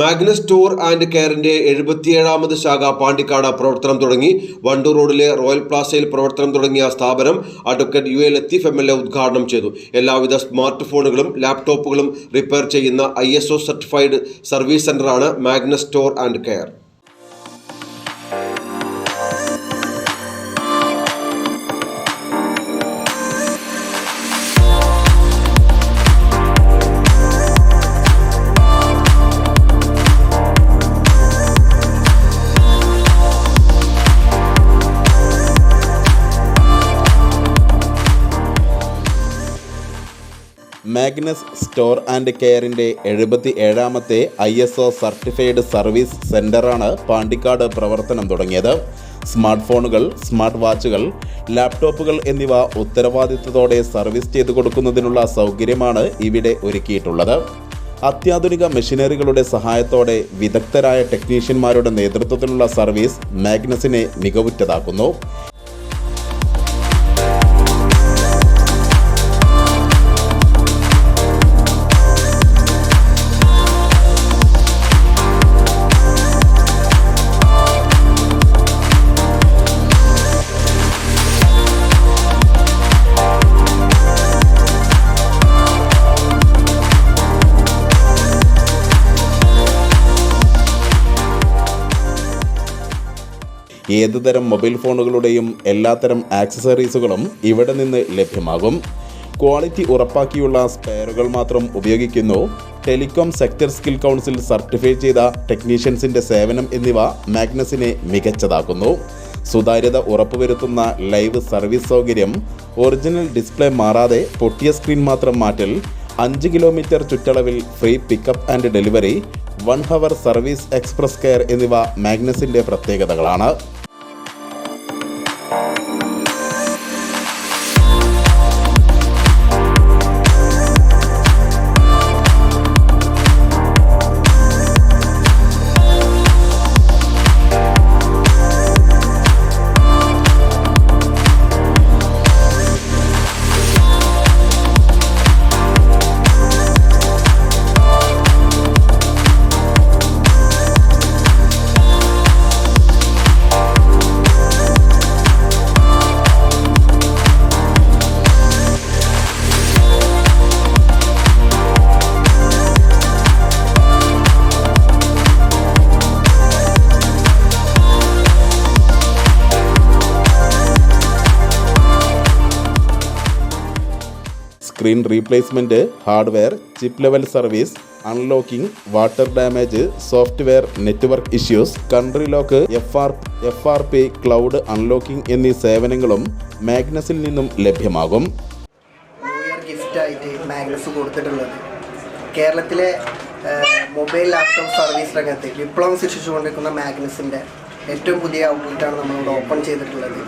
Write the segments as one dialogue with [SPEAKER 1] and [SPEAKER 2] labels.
[SPEAKER 1] Magnus tour and കെയറിന്റെ എഴുപത്തിയേഴാമത് ശാഖ പാണ്ടിക്കാട് പ്രവർത്തനം തുടങ്ങി. വണ്ടൂർ റോഡിലെ റോയൽ പ്ലാസയിൽ പ്രവർത്തനം തുടങ്ങിയ സ്ഥാപനം advocate U A Latheef M L A ഉദ്ഘാടനം ചെയ്തു. എല്ലാവിധ സ്മാർട്ട് ഫോണുകളും ലാപ്ടോപ്പുകളും റിപ്പയർ ചെയ്യുന്ന I certified service സെന്ററാണ് Magnus store and care
[SPEAKER 2] Magnus store and കെയറിന്റെ എഴുപത്തി ഏഴാമത്തെ I S O certified service സെന്ററാണ് Pandikkad പ്രവർത്തനം തുടങ്ങിയത്. സ്മാർട്ട് ഫോണുകൾ സ്മാർട്ട് വാച്ചുകൾ ലാപ്ടോപ്പുകൾ എന്നിവ ഉത്തരവാദിത്തത്തോടെ സർവീസ് ചെയ്തു കൊടുക്കുന്നതിനുള്ള സൗകര്യമാണ് ഇവിടെ ഒരുക്കിയിട്ടുള്ളത്. അത്യാധുനിക മെഷീനറികളുടെ സഹായത്തോടെ വിദഗ്ധരായ ടെക്നീഷ്യന്മാരുടെ നേതൃത്വത്തിലുള്ള സർവീസ് മാഗ്നസിനെ മികവുറ്റതാക്കുന്നു. ഏതുതരം മൊബൈൽ ഫോണുകളുടെയും എല്ലാത്തരം ആക്സസറീസുകളും ഇവിടെ നിന്ന് ലഭ്യമാകും. ക്വാളിറ്റി ഉറപ്പാക്കിയുള്ള സ്പെയറുകൾ മാത്രം ഉപയോഗിക്കുന്നു. Telecom sector skill council certify ചെയ്ത ടെക്നീഷ്യൻസിന്റെ സേവനം എന്നിവ മാഗ്നസിനെ മികച്ചതാക്കുന്നു. സുതാര്യത ഉറപ്പുവരുത്തുന്ന ലൈവ് സർവീസ് സൗകര്യം ഒറിജിനൽ ഡിസ്പ്ലേ മാറാതെ പൊട്ടിയ സ്ക്രീൻ മാത്രം മാറ്റൽ അഞ്ച് കിലോമീറ്റർ ചുറ്റളവിൽ free pickup and delivery one hour service express care എന്നിവ മാഗ്നസിന്റെ പ്രത്യേകതകളാണ്. Screen replacement hardware chip level service unlocking water damage software network issues country lock F R F R P cloud unlocking എന്നീ സേവനങ്ങളും മാഗ്നസിൽ നിന്നും ലഭ്യമാകും.
[SPEAKER 3] കേരളത്തിലെ mobile laptop service രംഗത്ത് വിപ്ലവം സൃഷ്ടിച്ചുകൊണ്ടിരിക്കുന്ന മാഗ്നസിന്റെ ഏറ്റവും പുതിയ ഔട്ട്ലെറ്റാണ് നമ്മളിവിടെ ഓപ്പൺ ചെയ്തിട്ടുള്ളത്.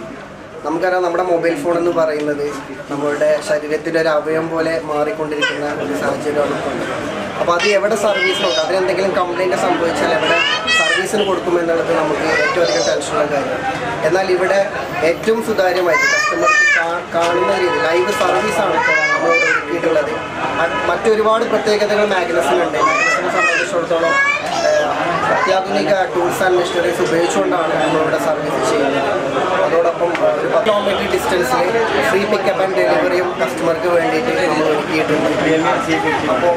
[SPEAKER 3] നമുക്കറിയാം നമ്മുടെ മൊബൈൽ ഫോൺ എന്ന് പറയുന്നത് നമ്മുടെ ശരീരത്തിന്റെ ഒരു അവയവം പോലെ മാറിക്കൊണ്ടിരിക്കുന്ന ഒരു സാഹചര്യമാണ് ഇപ്പോൾ. അപ്പോൾ അത് എവിടെ സർവീസ് നോക്കാം? അതിനെന്തെങ്കിലും കംപ്ലൈന്റ് സംഭവിച്ചാൽ എവിടെ സർവീസിന് കൊടുക്കുമെന്നുള്ളത് നമുക്ക് ഏറ്റവും അധികം ടെൻഷനുള്ള കാര്യമാണ് എന്നാൽ ഇവിടെ ഏറ്റവും സുതാര്യമായിട്ട് കസ്റ്റമർക്ക് കാണുന്ന രീതി ലൈവ് സർവീസാണ് നമ്മളോട് ഒരുക്കിയിട്ടുള്ളത്. മ- മറ്റൊരുപാട് പ്രത്യേകതകൾ മാഗ്നസിനുണ്ട് മാഗ്നസിനെ സംബന്ധിച്ചിടത്തോളം അത്യാധുനിക ടൂൾസ് ആൻഡ് മെഷീനറീസ് ഉപയോഗിച്ചുകൊണ്ടാണ് നമ്മളിവിടെ സർവീസ് ചെയ്യുന്നത്. അതോടൊപ്പം ഒരു പത്ത് കിലോമീറ്റർ ഡിസ്റ്റൻസിൽ ഫ്രീ പിക്കപ്പ് ആൻഡ് ഡെലിവറിയും കസ്റ്റമർക്ക് വേണ്ടിയിട്ട് നമ്മൾ ഒരുക്കിയിട്ടുണ്ട്. അപ്പോൾ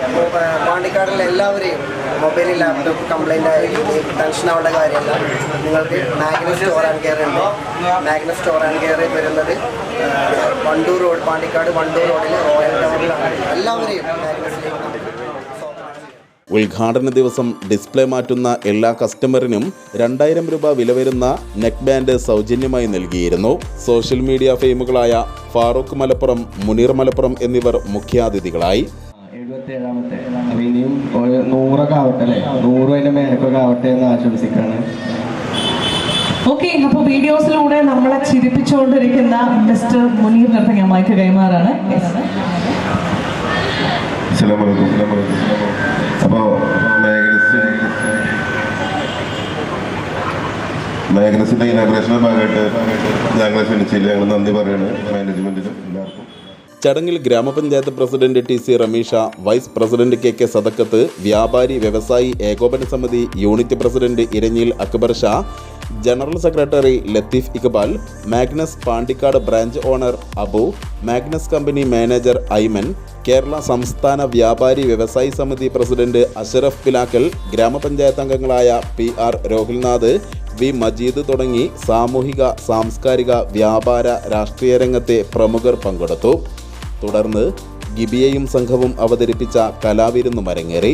[SPEAKER 3] പാണ്ടിക്കാടിലെ എല്ലാവരെയും മൊബൈൽ ലാപ്ടോപ്പ് കംപ്ലൈന്റ് ആയി. ടെൻഷൻ ആവേണ്ട കാര്യമല്ല. നിങ്ങൾക്ക് മാഗ്നസ് സ്റ്റോർ ആൻഡ് കെയർ ഉണ്ട്. മാഗ്നസ് സ്റ്റോർ ആൻഡ് കെയർ വരുന്നത് വണ്ടൂർ റോഡ് പാണ്ടിക്കാട് വണ്ടൂർ റോഡിൽ റോയൽ ടൗണിലാണ് എല്ലാവരെയും മാഗ്നസിലേക്ക്
[SPEAKER 2] ഉദ്ഘാടന ദിവസം ഡിസ്പ്ലേ മാറ്റുന്ന എല്ലാ കസ്റ്റമറിനും രണ്ടായിരം രൂപ വില വരുന്ന നെക്ക് ബാൻഡ് സൗജന്യമായി നൽകിയിരുന്നു. സോഷ്യൽ മീഡിയ ഫെയിമുകളായ ഫാറൂഖ് മലപ്പുറം മുനീർ മലപ്പുറം എന്നിവർ മുഖ്യാതിഥികളായി.
[SPEAKER 4] എഴുപത്തേഴാമത്തെ അപ്പൊ ഇനിയും ഒരു നൂറൊക്കെ ആവട്ടെ അല്ലേ? നൂറ് അതിന്റെ മേലക്കൊക്കെ ആവട്ടെ എന്ന് ആശംസിക്കാണ്.
[SPEAKER 5] ഓക്കെ അപ്പോൾ വീഡിയോസിലൂടെ നമ്മളെ ചിരിപ്പിച്ചുകൊണ്ടിരിക്കുന്ന മിസ്റ്റർ മുനീർ അടുത്ത് ഞാൻ മൈക്ക് കൈമാറാണ്.
[SPEAKER 6] അസ്സലാമലൈക്കും അപ്പോൾ മാഗ്നസിന്റെ ഇനാഗ്രേഷന്റെ ഭാഗമായിട്ട് ഞങ്ങളെ ക്ഷണിച്ചില്ല. ഞങ്ങൾ നന്ദി പറയുന്നു മാനേജ്മെന്റിനും എല്ലാവർക്കും.
[SPEAKER 2] ചടങ്ങിൽ ഗ്രാമപഞ്ചായത്ത് president T C Rameesha vice president K K Sadakkath വ്യാപാരി വ്യവസായി ഏകോപന സമിതി unit president Iranjil Akbar Shah general secretary Latheef Iqbal Magnus Pandikkad branch owner Abu Magnus company manager Aiman Kerala സംസ്ഥാന വ്യാപാരി വ്യവസായി സമിതി പ്രസിഡന്റ് അഷറഫ് പിലാക്കൽ ഗ്രാമപഞ്ചായത്ത് അംഗങ്ങളായ P R Rohilnath V Majeed തുടങ്ങി സാമൂഹിക സാംസ്കാരിക വ്യാപാര രാഷ്ട്രീയ രംഗത്തെ പ്രമുഖർ പങ്കെടുത്തു. തുടർന്ന് ഗിബിയയും സംഘവും അവതരിപ്പിച്ച കലാവിരുന്നും അരങ്ങേറി